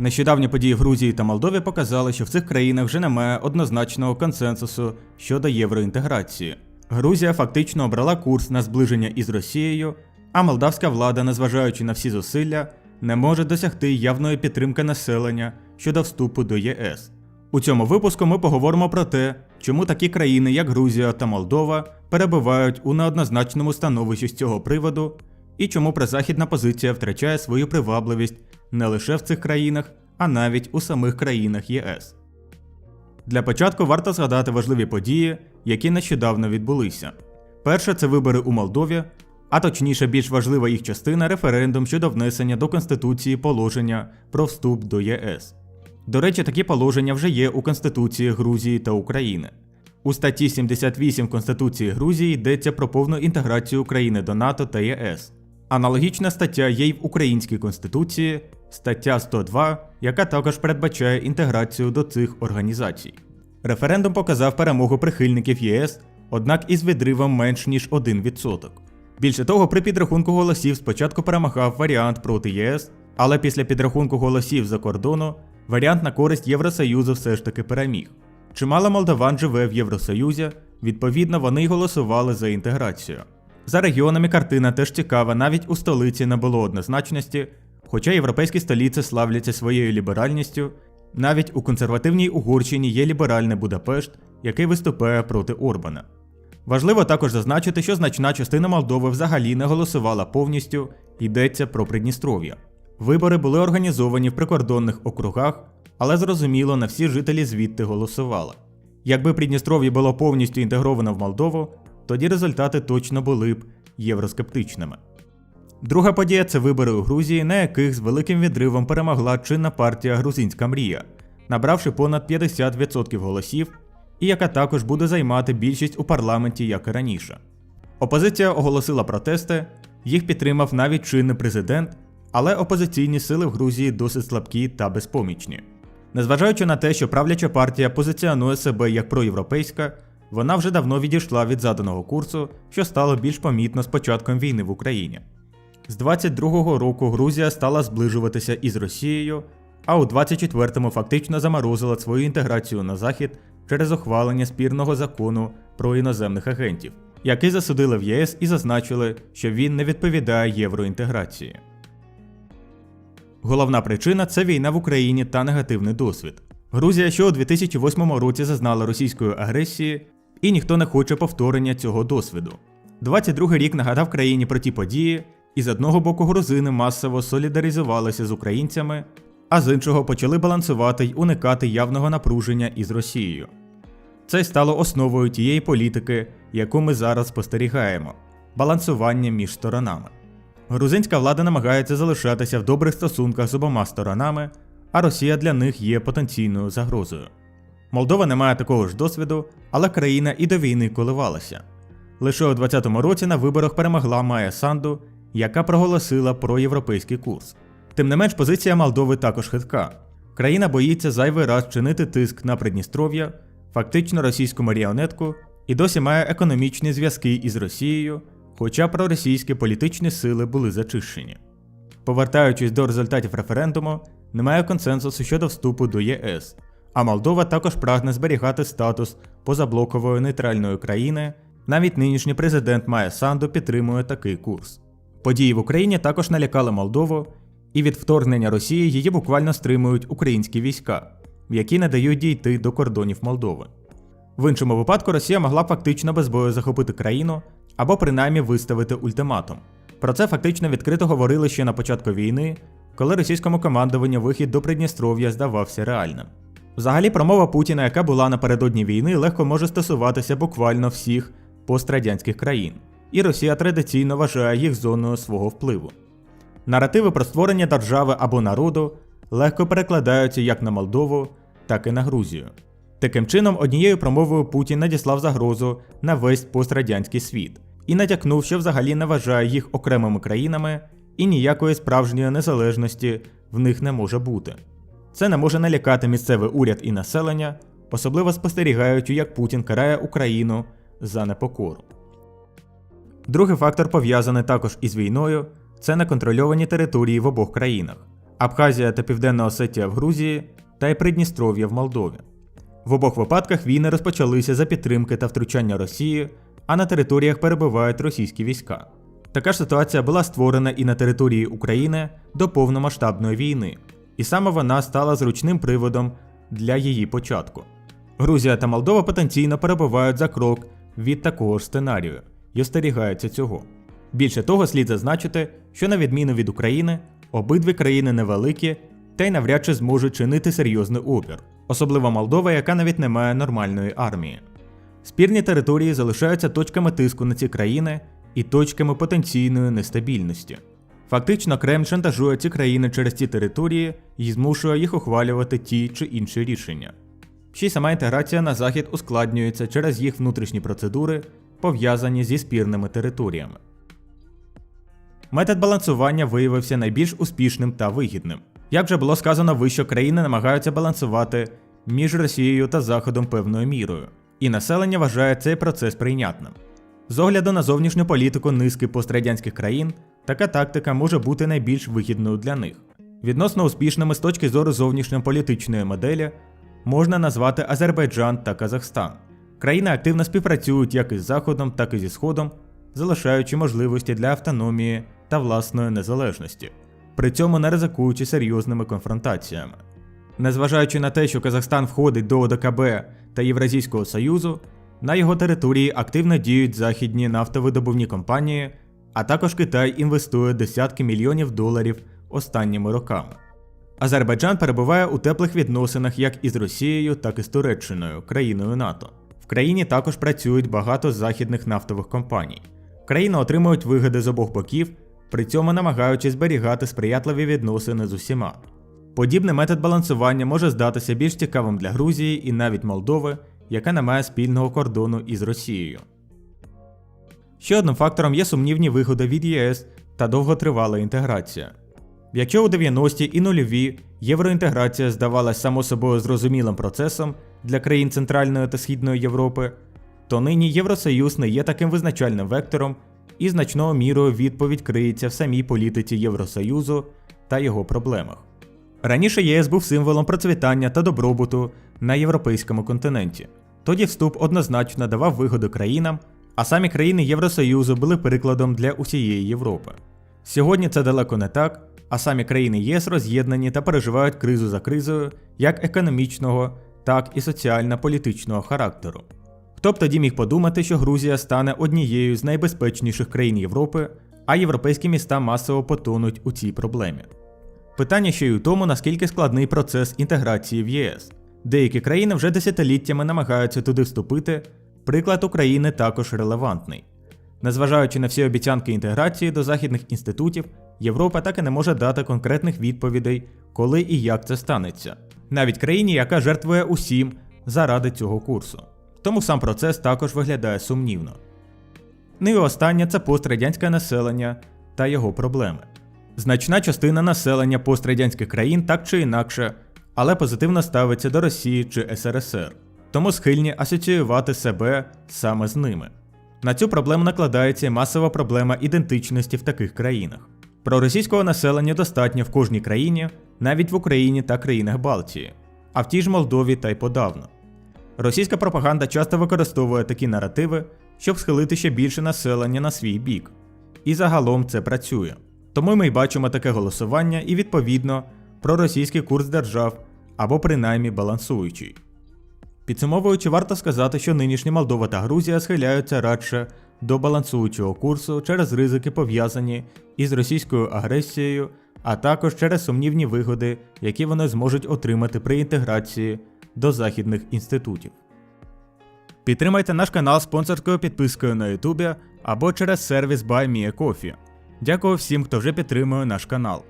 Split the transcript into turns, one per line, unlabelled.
Нещодавні події в Грузії та Молдові показали, що в цих країнах вже немає однозначного консенсусу щодо євроінтеграції. Грузія фактично обрала курс на зближення із Росією, а молдавська влада, незважаючи на всі зусилля, не може досягти явної підтримки населення щодо вступу до ЄС. У цьому випуску ми поговоримо про те, чому такі країни, як Грузія та Молдова, перебувають у неоднозначному становищі з цього приводу, і чому прозахідна позиція втрачає свою привабливість не лише в цих країнах, а навіть у самих країнах ЄС. Для початку варто згадати важливі події, які нещодавно відбулися. Перше це вибори у Молдові, а точніше, більш важлива їх частина референдум щодо внесення до Конституції положення про вступ до ЄС. До речі, такі положення вже є у Конституції Грузії та України. У статті 78 Конституції Грузії йдеться про повну інтеграцію України до НАТО та ЄС. Аналогічна стаття є й в Українській Конституції, стаття 102, яка також передбачає інтеграцію до цих організацій. Референдум показав перемогу прихильників ЄС, однак із відривом менш ніж 1%. Більше того, при підрахунку голосів спочатку перемагав варіант проти ЄС, але після підрахунку голосів за кордону варіант на користь Євросоюзу все ж таки переміг. Чимало молдаван живе в Євросоюзі, відповідно, вони й голосували за інтеграцію. За регіонами картина теж цікава, навіть у столиці не було однозначності, хоча європейські столиці славляться своєю ліберальністю, навіть у консервативній Угорщині є ліберальний Будапешт, який виступає проти Орбана. Важливо також зазначити, що значна частина Молдови взагалі не голосувала повністю, йдеться про Придністров'я. Вибори були організовані в прикордонних округах, але зрозуміло, не всі жителі звідти голосували. Якби Придністров'я було повністю інтегровано в Молдову, тоді результати точно були б євроскептичними. Друга подія це вибори у Грузії, на яких з великим відривом перемогла чинна партія Грузинська мрія, набравши понад 50% голосів, і яка також буде займати більшість у парламенті, як і раніше. Опозиція оголосила протести, їх підтримав навіть чинний президент, але опозиційні сили в Грузії досить слабкі та безпомічні. Незважаючи на те, що правляча партія позиціонує себе як проєвропейська, вона вже давно відійшла від заданого курсу, що стало більш помітно з початком війни в Україні. З 22-го року Грузія стала зближуватися із Росією, а у 24-му фактично заморозила свою інтеграцію на захід через ухвалення спірного закону про іноземних агентів, який засудили в ЄС і зазначили, що він не відповідає євроінтеграції. Головна причина це війна в Україні та негативний досвід. Грузія, що у 2008 році зазнала російської агресії, і ніхто не хоче повторення цього досвіду. 22-й рік нагадав країні про ті події, і з одного боку грузини масово солідаризувалися з українцями, а з іншого почали балансувати й уникати явного напруження із Росією. Це стало основою тієї політики, яку ми зараз спостерігаємо балансування між сторонами. Грузинська влада намагається залишатися в добрих стосунках з обома сторонами, а Росія для них є потенційною загрозою. Молдова не має такого ж досвіду, але країна і до війни коливалася. Лише у 2020 році на виборах перемогла Майя Санду, яка проголосила про європейський курс. Тим не менш, позиція Молдови також хитка. Країна боїться зайвий раз чинити тиск на Придністров'я, фактично російську маріонетку, і досі має економічні зв'язки із Росією, хоча проросійські політичні сили були зачищені. Повертаючись до результатів референдуму, немає консенсусу щодо вступу до ЄС, а Молдова також прагне зберігати статус позаблокової нейтральної країни. Навіть нинішній президент Майя Санду підтримує такий курс. Події в Україні також налякали Молдову, і від вторгнення Росії її буквально стримують українські війська, які не дають дійти до кордонів Молдови. В іншому випадку Росія могла фактично без бою захопити країну або принаймні виставити ультиматум. Про це фактично відкрито говорили ще на початку війни, коли російському командуванню вихід до Придністров'я здавався реальним. Взагалі, промова Путіна, яка була напередодні війни, легко може стосуватися буквально всіх пострадянських країн, і Росія традиційно вважає їх зоною свого впливу. Наративи про створення держави або народу легко перекладаються як на Молдову, так і на Грузію. Таким чином, однією промовою Путін надіслав загрозу на весь пострадянський світ і натякнув, що взагалі не вважає їх окремими країнами і ніякої справжньої незалежності в них не може бути. Це не може налякати місцевий уряд і населення, особливо спостерігаючи, як Путін карає Україну за непокору. Другий фактор пов'язаний також із війною це неконтрольовані території в обох країнах. Абхазія та Південна Осетія в Грузії та й Придністров'я в Молдові. В обох випадках війни розпочалися за підтримки та втручання Росії, а на територіях перебувають російські війська. Така ж ситуація була створена і на території України до повномасштабної війни, і саме вона стала зручним приводом для її початку. Грузія та Молдова потенційно перебувають за крок від такого ж сценарію і остерігаються цього. Більше того, слід зазначити, що на відміну від України, обидві країни невеликі та й навряд чи зможуть чинити серйозний опір, особливо Молдова, яка навіть не має нормальної армії. Спірні території залишаються точками тиску на ці країни і точками потенційної нестабільності. Фактично, Кремль шантажує ці країни через ці території і змушує їх ухвалювати ті чи інші рішення. Ще й сама інтеграція на захід ускладнюється через їх внутрішні процедури, пов'язані зі спірними територіями. Метод балансування виявився найбільш успішним та вигідним. Як вже було сказано вище, країни намагаються балансувати між Росією та Заходом певною мірою, і населення вважає цей процес прийнятним. З огляду на зовнішню політику низки пострадянських країн, така тактика може бути найбільш вигідною для них. Відносно успішними з точки зору зовнішньополітичної моделі можна назвати Азербайджан та Казахстан. Країни активно співпрацюють як із Заходом, так і зі Сходом, залишаючи можливості для автономії та власної незалежності, при цьому не ризикуючи серйозними конфронтаціями. Незважаючи на те, що Казахстан входить до ОДКБ та Євразійського Союзу, на його території активно діють західні нафтовидобувні компанії, а також Китай інвестує десятки мільйонів доларів останніми роками. Азербайджан перебуває у теплих відносинах як із Росією, так і з Туреччиною, країною НАТО. Країні також працюють багато західних нафтових компаній. Країни отримують вигоди з обох боків, при цьому намагаючись зберігати сприятливі відносини з усіма. Подібний метод балансування може здатися більш цікавим для Грузії і навіть Молдови, яка не має спільного кордону із Росією. Ще одним фактором є сумнівні вигоди від ЄС та довготривала інтеграція. Якщо у 90-ті і нульові євроінтеграція здавалась само собою зрозумілим процесом для країн Центральної та Східної Європи, то нині Євросоюз не є таким визначальним вектором, і значною мірою відповідь криється в самій політиці Євросоюзу та його проблемах. Раніше ЄС був символом процвітання та добробуту на європейському континенті. Тоді вступ однозначно давав вигоду країнам, а самі країни Євросоюзу були прикладом для усієї Європи. Сьогодні це далеко не так, а самі країни ЄС роз'єднані та переживають кризу за кризою як економічного, так і соціально-політичного характеру. Хто б тоді міг подумати, що Грузія стане однією з найбезпечніших країн Європи, а європейські міста масово потонуть у цій проблемі. Питання ще й у тому, наскільки складний процес інтеграції в ЄС. Деякі країни вже десятиліттями намагаються туди вступити, приклад України також релевантний. Незважаючи на всі обіцянки інтеграції до західних інститутів, Європа так і не може дати конкретних відповідей, коли і як це станеться, навіть країні, яка жертвує усім заради цього курсу. Тому сам процес також виглядає сумнівно. Ну і останнє це пострадянське населення та його проблеми. Значна частина населення пострадянських країн так чи інакше, але позитивно ставиться до Росії чи СРСР, тому схильні асоціювати себе саме з ними. На цю проблему накладається і масова проблема ідентичності в таких країнах. Проросійського населення достатньо в кожній країні, навіть в Україні та країнах Балтії, а в тій ж Молдові та й подавно. Російська пропаганда часто використовує такі наративи, щоб схилити ще більше населення на свій бік. І загалом це працює. Тому ми й бачимо таке голосування і, відповідно, проросійський курс держав або принаймні балансуючий. Підсумовуючи, варто сказати, що нинішні Молдова та Грузія схиляються радше до балансуючого курсу через ризики пов'язані із російською агресією, а також через сумнівні вигоди, які вони зможуть отримати при інтеграції до західних інститутів. Підтримайте наш канал спонсорською підпискою на YouTube або через сервіс BuyMeACoffee. Дякую всім, хто вже підтримує наш канал.